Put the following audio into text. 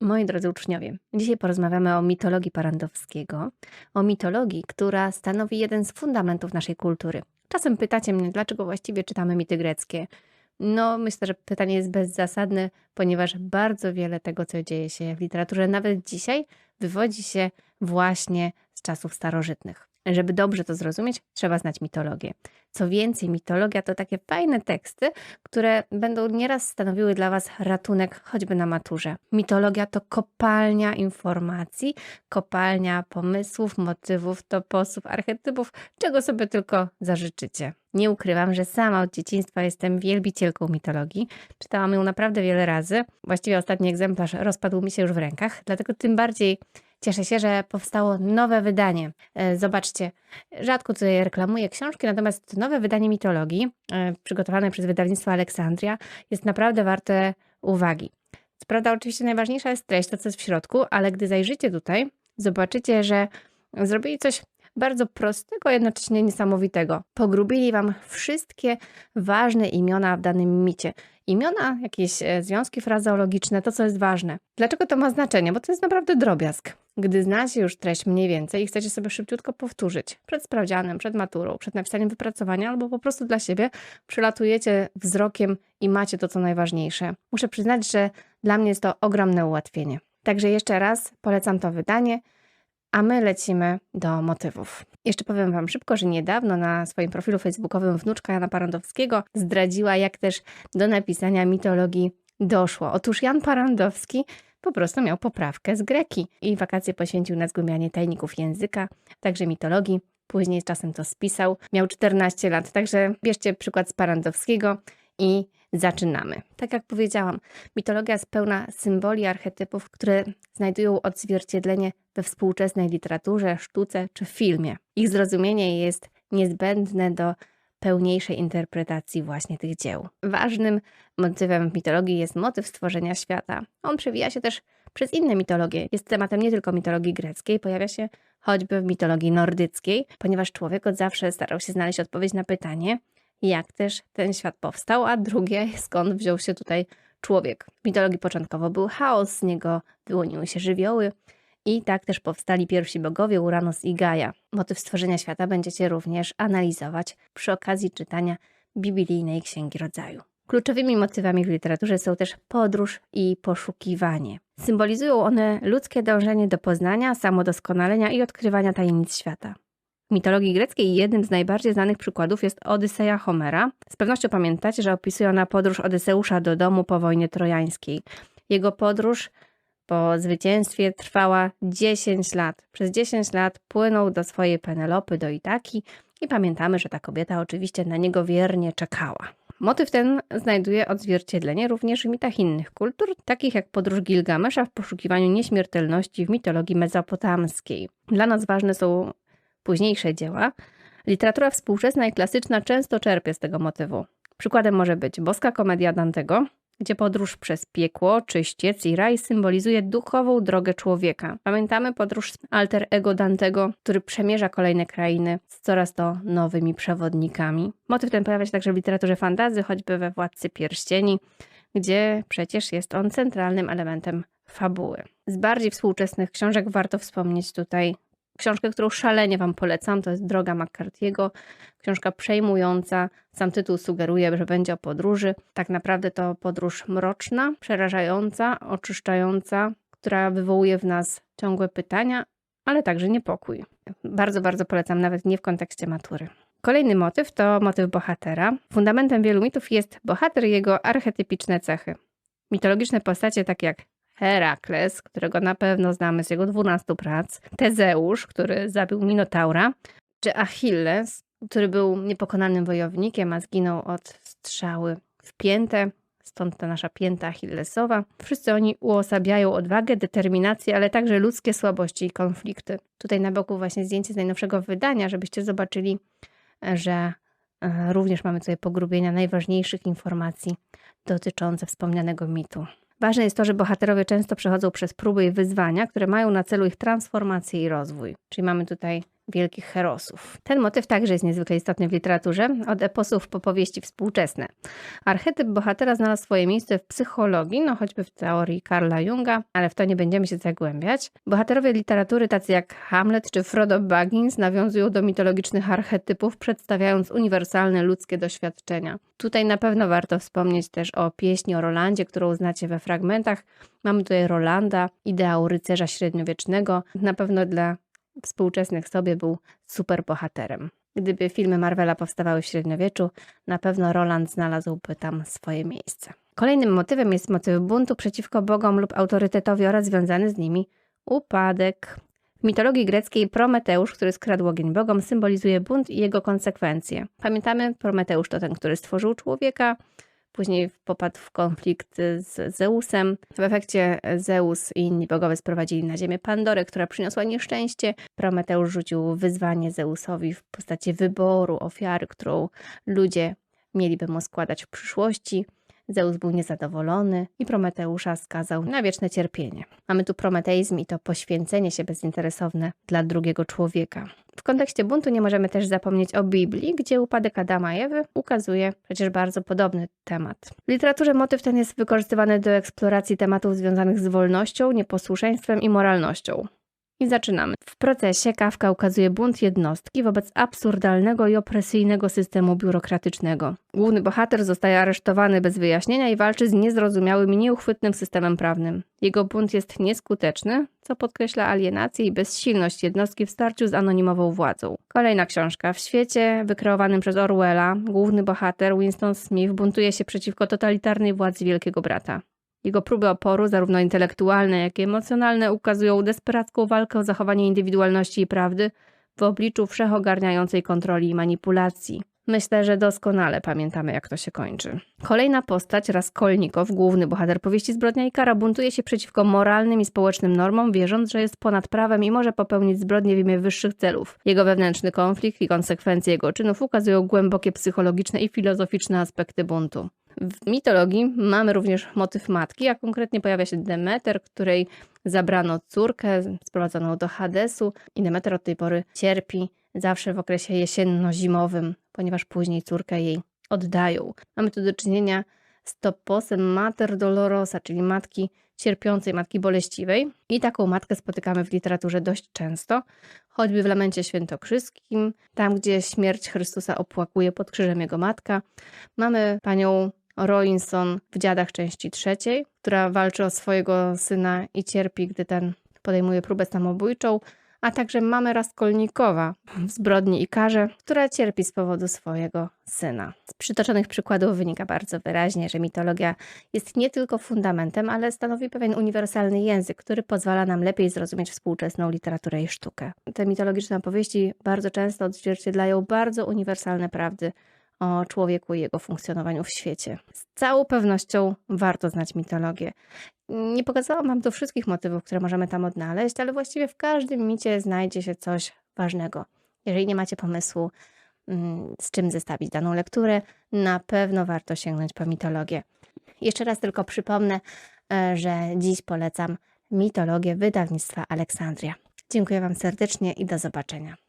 Moi drodzy uczniowie, dzisiaj porozmawiamy o mitologii Parandowskiego, o mitologii, która stanowi jeden z fundamentów naszej kultury. Czasem pytacie mnie, dlaczego właściwie czytamy mity greckie. No, myślę, że pytanie jest bezzasadne, ponieważ bardzo wiele tego, co dzieje się w literaturze, nawet dzisiaj, wywodzi się właśnie z czasów starożytnych. Żeby dobrze to zrozumieć, trzeba znać mitologię. Co więcej, mitologia to takie fajne teksty, które będą nieraz stanowiły dla Was ratunek choćby na maturze. Mitologia to kopalnia informacji, kopalnia pomysłów, motywów, toposów, archetypów, czego sobie tylko zażyczycie. Nie ukrywam, że sama od dzieciństwa jestem wielbicielką mitologii. Czytałam ją naprawdę wiele razy. Właściwie ostatni egzemplarz rozpadł mi się już w rękach, dlatego tym bardziej Cieszę się, że powstało nowe wydanie. E, zobaczcie, rzadko tutaj reklamuję książki, natomiast nowe wydanie mitologii, e, przygotowane przez wydawnictwo Aleksandria, jest naprawdę warte uwagi. Co prawda, oczywiście najważniejsza jest treść, to co jest w środku, ale gdy zajrzycie tutaj, zobaczycie, że zrobili coś bardzo prostego, jednocześnie niesamowitego. Pogrubili wam wszystkie ważne imiona w danym micie. Imiona, jakieś e, związki frazeologiczne, to co jest ważne. Dlaczego to ma znaczenie? Bo to jest naprawdę drobiazg. Gdy znacie już treść mniej więcej i chcecie sobie szybciutko powtórzyć przed sprawdzianem, przed maturą, przed napisaniem wypracowania albo po prostu dla siebie, przylatujecie wzrokiem i macie to, co najważniejsze. Muszę przyznać, że dla mnie jest to ogromne ułatwienie. Także jeszcze raz polecam to wydanie a my lecimy do motywów. Jeszcze powiem Wam szybko, że niedawno na swoim profilu facebookowym wnuczka Jana Parandowskiego zdradziła, jak też do napisania mitologii doszło. Otóż Jan Parandowski po prostu miał poprawkę z greki i wakacje poświęcił na zgłębianie tajników języka, także mitologii. Później czasem to spisał. Miał 14 lat, także bierzcie przykład z Parandowskiego i zaczynamy. Tak jak powiedziałam, mitologia jest pełna symboli, archetypów, które znajdują odzwierciedlenie we współczesnej literaturze, sztuce czy filmie. Ich zrozumienie jest niezbędne do pełniejszej interpretacji właśnie tych dzieł. Ważnym motywem mitologii jest motyw stworzenia świata. On przewija się też przez inne mitologie. Jest tematem nie tylko mitologii greckiej, pojawia się choćby w mitologii nordyckiej, ponieważ człowiek od zawsze starał się znaleźć odpowiedź na pytanie, jak też ten świat powstał, a drugie, skąd wziął się tutaj człowiek. W mitologii początkowo był chaos, z niego wyłoniły się żywioły i tak też powstali pierwsi bogowie Uranus i Gaia. Motyw stworzenia świata będziecie również analizować przy okazji czytania biblijnej Księgi Rodzaju. Kluczowymi motywami w literaturze są też podróż i poszukiwanie. Symbolizują one ludzkie dążenie do poznania, samodoskonalenia i odkrywania tajemnic świata. W mitologii greckiej jednym z najbardziej znanych przykładów jest Odyseja Homera. Z pewnością pamiętacie, że opisuje ona podróż Odyseusza do domu po wojnie trojańskiej. Jego podróż po zwycięstwie trwała 10 lat. Przez 10 lat płynął do swojej Penelopy, do Itaki i pamiętamy, że ta kobieta oczywiście na niego wiernie czekała. Motyw ten znajduje odzwierciedlenie również w mitach innych kultur, takich jak podróż Gilgamesza w poszukiwaniu nieśmiertelności w mitologii mezopotamskiej. Dla nas ważne są późniejsze dzieła, literatura współczesna i klasyczna często czerpie z tego motywu. Przykładem może być Boska Komedia Dantego, gdzie podróż przez piekło, czyściec i raj symbolizuje duchową drogę człowieka. Pamiętamy podróż alter ego Dantego, który przemierza kolejne krainy z coraz to nowymi przewodnikami. Motyw ten pojawia się także w literaturze fantazy, choćby we Władcy Pierścieni, gdzie przecież jest on centralnym elementem fabuły. Z bardziej współczesnych książek warto wspomnieć tutaj książkę, którą szalenie Wam polecam, to jest Droga McCarthy'ego. Książka przejmująca, sam tytuł sugeruje, że będzie o podróży. Tak naprawdę to podróż mroczna, przerażająca, oczyszczająca, która wywołuje w nas ciągłe pytania, ale także niepokój. Bardzo, bardzo polecam, nawet nie w kontekście matury. Kolejny motyw to motyw bohatera. Fundamentem wielu mitów jest bohater i jego archetypiczne cechy. Mitologiczne postacie, takie jak Herakles, którego na pewno znamy z jego dwunastu prac, Tezeusz, który zabił Minotaura, czy Achilles, który był niepokonanym wojownikiem, a zginął od strzały w piętę, stąd ta nasza pięta Achillesowa. Wszyscy oni uosabiają odwagę, determinację, ale także ludzkie słabości i konflikty. Tutaj na boku właśnie zdjęcie z najnowszego wydania, żebyście zobaczyli, że e, również mamy tutaj pogrubienia najważniejszych informacji dotyczące wspomnianego mitu. Ważne jest to, że bohaterowie często przechodzą przez próby i wyzwania, które mają na celu ich transformację i rozwój. Czyli mamy tutaj wielkich herosów. Ten motyw także jest niezwykle istotny w literaturze, od eposów po powieści współczesne. Archetyp bohatera znalazł swoje miejsce w psychologii, no choćby w teorii Karla Junga, ale w to nie będziemy się zagłębiać. Bohaterowie literatury tacy jak Hamlet czy Frodo Baggins nawiązują do mitologicznych archetypów, przedstawiając uniwersalne ludzkie doświadczenia. Tutaj na pewno warto wspomnieć też o pieśni o Rolandzie, którą znacie we fragmentach. Mamy tutaj Rolanda, ideał rycerza średniowiecznego. Na pewno dla współczesnych sobie był super bohaterem. Gdyby filmy Marvela powstawały w średniowieczu, na pewno Roland znalazłby tam swoje miejsce. Kolejnym motywem jest motyw buntu przeciwko bogom lub autorytetowi oraz związany z nimi upadek. W mitologii greckiej Prometeusz, który skradł ogień bogom, symbolizuje bunt i jego konsekwencje. Pamiętamy, Prometeusz to ten, który stworzył człowieka, później popadł w konflikt z Zeusem. W efekcie Zeus i inni bogowie sprowadzili na ziemię Pandorę, która przyniosła nieszczęście. Prometeusz rzucił wyzwanie Zeusowi w postaci wyboru ofiary, którą ludzie mieliby mu składać w przyszłości. Zeus był niezadowolony i Prometeusza skazał na wieczne cierpienie. Mamy tu prometeizm i to poświęcenie się bezinteresowne dla drugiego człowieka. W kontekście buntu nie możemy też zapomnieć o Biblii, gdzie upadek Adama i Ewy ukazuje przecież bardzo podobny temat. W literaturze motyw ten jest wykorzystywany do eksploracji tematów związanych z wolnością, nieposłuszeństwem i moralnością. I zaczynamy. W procesie Kawka ukazuje bunt jednostki wobec absurdalnego i opresyjnego systemu biurokratycznego. Główny bohater zostaje aresztowany bez wyjaśnienia i walczy z niezrozumiałym i nieuchwytnym systemem prawnym. Jego bunt jest nieskuteczny, co podkreśla alienację i bezsilność jednostki w starciu z anonimową władzą. Kolejna książka. W świecie wykreowanym przez Orwella główny bohater Winston Smith buntuje się przeciwko totalitarnej władzy Wielkiego Brata. Jego próby oporu, zarówno intelektualne, jak i emocjonalne, ukazują desperacką walkę o zachowanie indywidualności i prawdy w obliczu wszechogarniającej kontroli i manipulacji. Myślę, że doskonale pamiętamy, jak to się kończy. Kolejna postać, Raskolnikow, główny bohater powieści Zbrodnia i Kara, buntuje się przeciwko moralnym i społecznym normom, wierząc, że jest ponad prawem i może popełnić zbrodnie w imię wyższych celów. Jego wewnętrzny konflikt i konsekwencje jego czynów ukazują głębokie psychologiczne i filozoficzne aspekty buntu. W mitologii mamy również motyw matki, a konkretnie pojawia się Demeter, której zabrano córkę, sprowadzono do Hadesu i Demeter od tej pory cierpi zawsze w okresie jesienno-zimowym, ponieważ później córkę jej oddają. Mamy tu do czynienia z toposem Mater Dolorosa, czyli matki cierpiącej, matki boleściwej. I taką matkę spotykamy w literaturze dość często, choćby w Lamencie Świętokrzyskim, tam gdzie śmierć Chrystusa opłakuje pod krzyżem jego matka. Mamy panią Roinson w Dziadach części trzeciej, która walczy o swojego syna i cierpi, gdy ten podejmuje próbę samobójczą, a także mamy Raskolnikowa w Zbrodni i Karze, która cierpi z powodu swojego syna. Z przytoczonych przykładów wynika bardzo wyraźnie, że mitologia jest nie tylko fundamentem, ale stanowi pewien uniwersalny język, który pozwala nam lepiej zrozumieć współczesną literaturę i sztukę. Te mitologiczne opowieści bardzo często odzwierciedlają bardzo uniwersalne prawdy o człowieku i jego funkcjonowaniu w świecie. Z całą pewnością warto znać mitologię. Nie pokazałam Wam tu wszystkich motywów, które możemy tam odnaleźć, ale właściwie w każdym micie znajdzie się coś ważnego. Jeżeli nie macie pomysłu, mm, z czym zestawić daną lekturę, na pewno warto sięgnąć po mitologię. Jeszcze raz tylko przypomnę, e, że dziś polecam mitologię wydawnictwa Aleksandria. Dziękuję Wam serdecznie i do zobaczenia.